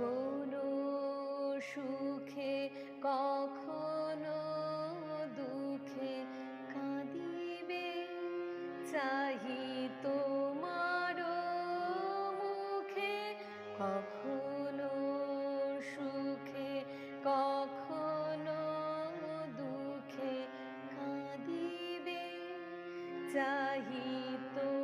কখনো সুখে, কখনো দুঃখে কাঁদিবে। চাহি তোমার মুখে কখনো সুখে, কখনো দুঃখে কাঁদিবে। চাহি তোমার